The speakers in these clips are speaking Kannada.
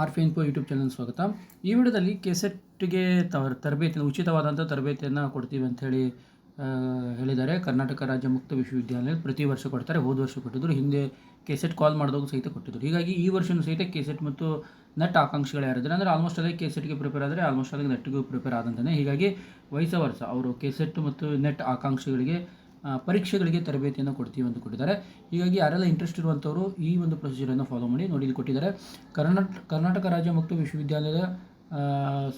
ಆರ್ ಫಿ ಇನ್ಫೋ ಯೂಟ್ಯೂಬ್ ಚಾನಲ್ ಸ್ವಾಗತ. ಈ ವಿಡಿಯೋದಲ್ಲಿ ಕೆಸೆಟ್ಗೆ ತರ ತರಬೇತಿ ಉಚಿತವಾದಂಥ ತರಬೇತಿಯನ್ನು ಕೊಡ್ತೀವಿ ಅಂಥೇಳಿ ಹೇಳಿದ್ದಾರೆ. ಕರ್ನಾಟಕ ರಾಜ್ಯ ಮುಕ್ತ ವಿಶ್ವವಿದ್ಯಾಲಯ ಪ್ರತಿ ವರ್ಷ ಕೊಡ್ತಾರೆ, ಹೋದ ವರ್ಷ ಕೊಟ್ಟಿದ್ದರು ಹಿಂದೆ ಕೆಸೆಟ್ ಕಾಲ್ ಮಾಡಿದಾಗ ಸಹಿತ ಕೊಟ್ಟಿದ್ದರು ಹೀಗಾಗಿ ಈ ವರ್ಷವೂ ಸಹಿತ ಕೆಸೆಟ್ ಮತ್ತು ನೆಟ್ ಆಕಾಂಕ್ಷಿಗಳು ಯಾರಿದ್ದಾರೆ ಅಂದರೆ ಆಲ್ಮೋಸ್ಟ್ ಅದೇ ಕೆಸೆಟ್ಗೆ ಪ್ರಿಪೇರ್ ಆದರೆ ಆಲ್ಮೋಸ್ಟ್ ಅದೇ ನೆಟ್ಗೂ ಪ್ರಿಪೇರ್ ಆದಂತಾನೆ. ಹೀಗಾಗಿ ವಯಸ್ಸ ವರ್ಷ ಅವರು ಕೆಸೆಟ್ ಮತ್ತು ನೆಟ್ ಆಕಾಂಕ್ಷಿಗಳಿಗೆ ಪರೀಕ್ಷೆಗಳಿಗೆ ತರಬೇತಿಯನ್ನು ಕೊಡ್ತೀವಿ ಅಂತ ಕೊಟ್ಟಿದ್ದಾರೆ. ಹೀಗಾಗಿ ಯಾರೆಲ್ಲ ಇಂಟ್ರೆಸ್ಟ್ ಇರುವಂಥವರು ಈ ಒಂದು ಪ್ರೊಸೀಜರನ್ನು ಫಾಲೋ ಮಾಡಿ ನೋಡಿ ಇಲ್ಲಿ ಕೊಟ್ಟಿದ್ದಾರೆ. ಕರ್ನಾಟಕ ಕರ್ನಾಟಕ ರಾಜ್ಯ ಮುಕ್ತ ವಿಶ್ವವಿದ್ಯಾಲಯದ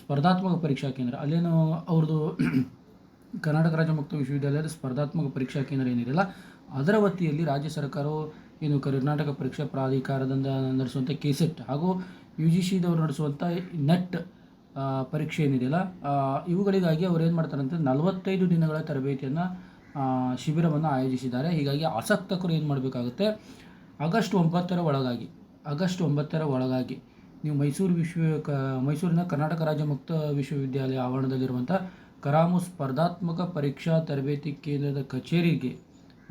ಸ್ಪರ್ಧಾತ್ಮಕ ಪರೀಕ್ಷಾ ಕೇಂದ್ರ. ಅಲ್ಲೇನು ಅವ್ರದ್ದು ಕರ್ನಾಟಕ ರಾಜ್ಯ ಮುಕ್ತ ವಿಶ್ವವಿದ್ಯಾಲಯದ ಸ್ಪರ್ಧಾತ್ಮಕ ಪರೀಕ್ಷಾ ಕೇಂದ್ರ ಏನಿರಲ್ಲ, ಅದರ ವತಿಯಲ್ಲಿ ರಾಜ್ಯ ಸರ್ಕಾರವು ಏನು ಕರ್ನಾಟಕ ಪರೀಕ್ಷಾ ಪ್ರಾಧಿಕಾರದಿಂದ ನಡೆಸುವಂಥ ಕೆಸೆಟ್ ಹಾಗೂ ಯು ಜಿ ಸಿದವರು ನಡೆಸುವಂಥ ನೆಟ್ ಪರೀಕ್ಷೆ ಏನಿದೆಯಲ್ಲ ಇವುಗಳಿಗಾಗಿ ಅವ್ರು ಏನು ಮಾಡ್ತಾರಂತೆ ನಲವತ್ತೈದು ದಿನಗಳ ತರಬೇತಿಯನ್ನು ಶಿಬಿರವನ್ನು ಆಯೋಜಿಸಿದ್ದಾರೆ. ಹೀಗಾಗಿ ಆಸಕ್ತಕರು ಏನು ಮಾಡಬೇಕಾಗುತ್ತೆ? ಆಗಸ್ಟ್ ಒಂಬತ್ತರ ಒಳಗಾಗಿ, ಆಗಸ್ಟ್ ಒಂಬತ್ತರ ಒಳಗಾಗಿ ನೀವು ಮೈಸೂರು ವಿಶ್ವ, ಕ, ಮೈಸೂರಿನ ಕರ್ನಾಟಕ ರಾಜ್ಯ ಮುಕ್ತ ವಿಶ್ವವಿದ್ಯಾಲಯ ಆವರಣದಲ್ಲಿರುವಂಥ ಕರಾಮು ಸ್ಪರ್ಧಾತ್ಮಕ ಪರೀಕ್ಷಾ ತರಬೇತಿ ಕೇಂದ್ರದ ಕಚೇರಿಗೆ,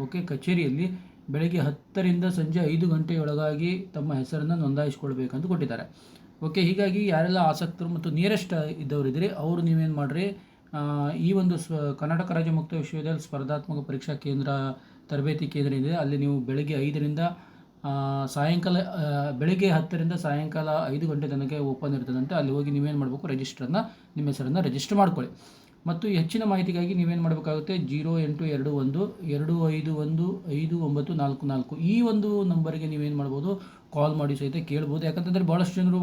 ಓಕೆ, ಕಚೇರಿಯಲ್ಲಿ ಬೆಳಗ್ಗೆ ಹತ್ತರಿಂದ ಸಂಜೆ ಐದು ಗಂಟೆಯೊಳಗಾಗಿ ತಮ್ಮ ಹೆಸರನ್ನು ನೋಂದಾಯಿಸಿಕೊಳ್ಬೇಕಂತ ಕೊಟ್ಟಿದ್ದಾರೆ. ಓಕೆ, ಹೀಗಾಗಿ ಯಾರೆಲ್ಲ ಆಸಕ್ತರು ಮತ್ತು ನಿಯರೆಸ್ಟ್ ಇದ್ದವರಿದ್ದೀರಿ, ಅವರು ನೀವೇನು ಮಾಡಿರಿ? ಈ ಒಂದು ಸ್ವ ಕರ್ನಾಟಕ ರಾಜ್ಯ ಮುಕ್ತ ವಿಶ್ವವಿದ್ಯಾಲಯ ಸ್ಪರ್ಧಾತ್ಮಕ ಪರೀಕ್ಷಾ ಕೇಂದ್ರ ತರಬೇತಿ ಕೇಂದ್ರ ಇದೆ. ಅಲ್ಲಿ ನೀವು ಬೆಳಗ್ಗೆ ಐದರಿಂದ ಸಾಯಂಕಾಲ ಬೆಳಗ್ಗೆ ಹತ್ತರಿಂದ ಸಾಯಂಕಾಲ ಐದು ಗಂಟೆ ತನಕ ಓಪನ್ ಇರ್ತದಂತೆ ಅಲ್ಲಿ ಹೋಗಿ ನೀವೇನು ಮಾಡಬೇಕು, ರಿಜಿಸ್ಟ್ರನ್ನು, ನಿಮ್ಮ ಹೆಸರನ್ನು ರಿಜಿಸ್ಟರ್ ಮಾಡ್ಕೊಳ್ಳಿ. ಮತ್ತು ಹೆಚ್ಚಿನ ಮಾಹಿತಿಗಾಗಿ ನೀವೇನು ಮಾಡಬೇಕಾಗುತ್ತೆ, ಜೀರೋ ಎಂಟು ಎರಡು ಒಂದು, ಎರಡು ಐದು ಒಂದು, ಐದು ಒಂಬತ್ತು ನಾಲ್ಕು ನಾಲ್ಕು. ಈ ಒಂದು ನಂಬರ್ಗೆ ನೀವೇನು ಮಾಡ್ಬೋದು, ಕಾಲ್ ಮಾಡಿ ಸಹಿತ ಕೇಳ್ಬೋದು. ಯಾಕಂತಂದರೆ ಭಾಳಷ್ಟು ಜನರು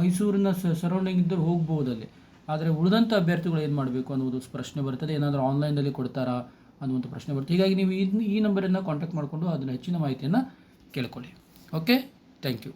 ಮೈಸೂರಿನ ಸರೌಂಡಿಂಗ್ ಇದ್ದರೂ ಹೋಗ್ಬೋದು ಅಲ್ಲಿ. ಆದರೆ ಉಳಿದಂಥ ಅಭ್ಯರ್ಥಿಗಳು ಏನು ಮಾಡಬೇಕು ಅನ್ನೋದು ಪ್ರಶ್ನೆ ಬರ್ತದೆ. ಏನಾದರೂ ಆನ್ಲೈನಲ್ಲಿ ಕೊಡ್ತಾರಾ ಅನ್ನುವಂಥ ಪ್ರಶ್ನೆ ಬರುತ್ತೆ ಹೀಗಾಗಿ ನೀವು ಈ ಈ ನಂಬರನ್ನು ಕಾಂಟ್ಯಾಕ್ಟ್ ಮಾಡಿಕೊಂಡು ಅದನ್ನು ಹೆಚ್ಚಿನ ಮಾಹಿತಿಯನ್ನು ಕೇಳ್ಕೊಳ್ಳಿ. Okay thank you